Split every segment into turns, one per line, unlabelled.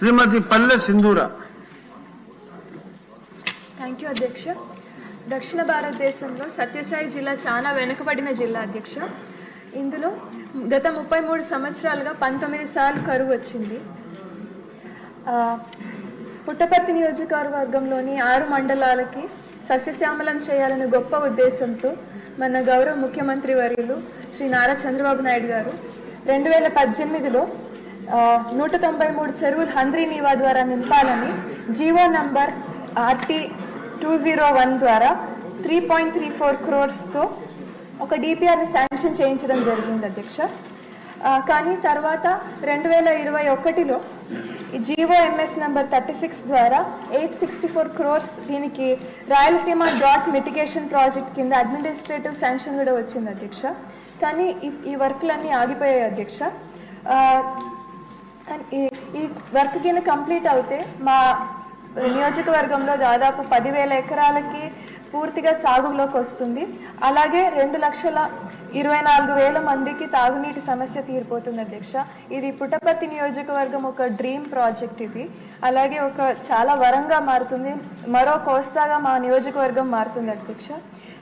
శ్రీమతి పల్లె సింధూర.
Thank you అధ్యక్ష. దక్షిణ భారతదేశంలో సత్యసాయి జిల్లా చాలా వెనుకబడిన జిల్లా అధ్యక్ష. ఇందులో గత ముప్పై మూడు సంవత్సరాలుగా పంతొమ్మిది సార్లు కరువు వచ్చింది. పుట్టపర్తి నియోజకవర్గంలోని ఆరు మండలాలకి సస్యశ్యామలం చేయాలనే గొప్ప ఉద్దేశంతో మన గౌరవ ముఖ్యమంత్రి వర్యులు శ్రీ నారా చంద్రబాబు నాయుడు గారు రెండు వేల పద్దెనిమిదిలో నూట తొంభై మూడు చెరువులు హంద్రీ నీవా ద్వారా నింపాలని GO number RT two zero one ద్వారా త్రీ పాయింట్ త్రీ ఫోర్ క్రోర్స్తో ఒక డిపిఆర్ని శాంక్షన్ చేయించడం జరిగింది అధ్యక్ష. కానీ తర్వాత రెండు వేల ఇరవై ఒకటిలో GO MS number thirty six ద్వారా ఎయిట్ సిక్స్టీ ఫోర్ క్రోర్స్ దీనికి రాయలసీమ డ్రాట్ మిటిగేషన్ ప్రాజెక్ట్ కింద అడ్మినిస్ట్రేటివ్ శాంక్షన్ కూడా వచ్చింది అధ్యక్ష. కానీ ఈ వర్క్లన్నీ ఆగిపోయాయి అధ్యక్ష. ఈ ఈ వర్క్ కింద కంప్లీట్ అవుతే మా నియోజకవర్గంలో దాదాపు పదివేల ఎకరాలకి పూర్తిగా సాగులోకి వస్తుంది. అలాగే రెండు లక్షల ఇరవై నాలుగు వేల మందికి తాగునీటి సమస్య తీరిపోతుంది అధ్యక్ష. ఇది పుట్టపర్తి నియోజకవర్గం ఒక డ్రీమ్ ప్రాజెక్ట్ ఇది. అలాగే ఒక చాలా వరంగా మారుతుంది. మరో కోస్తాగా మా నియోజకవర్గం మారుతుంది అధ్యక్ష.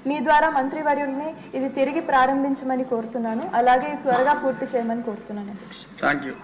మీ ద్వారా మంత్రివర్యుల్ని ఇది తిరిగి ప్రారంభించమని కోరుతున్నాను. అలాగే త్వరగా పూర్తి చేయమని కోరుతున్నాను అధ్యక్ష. Thank you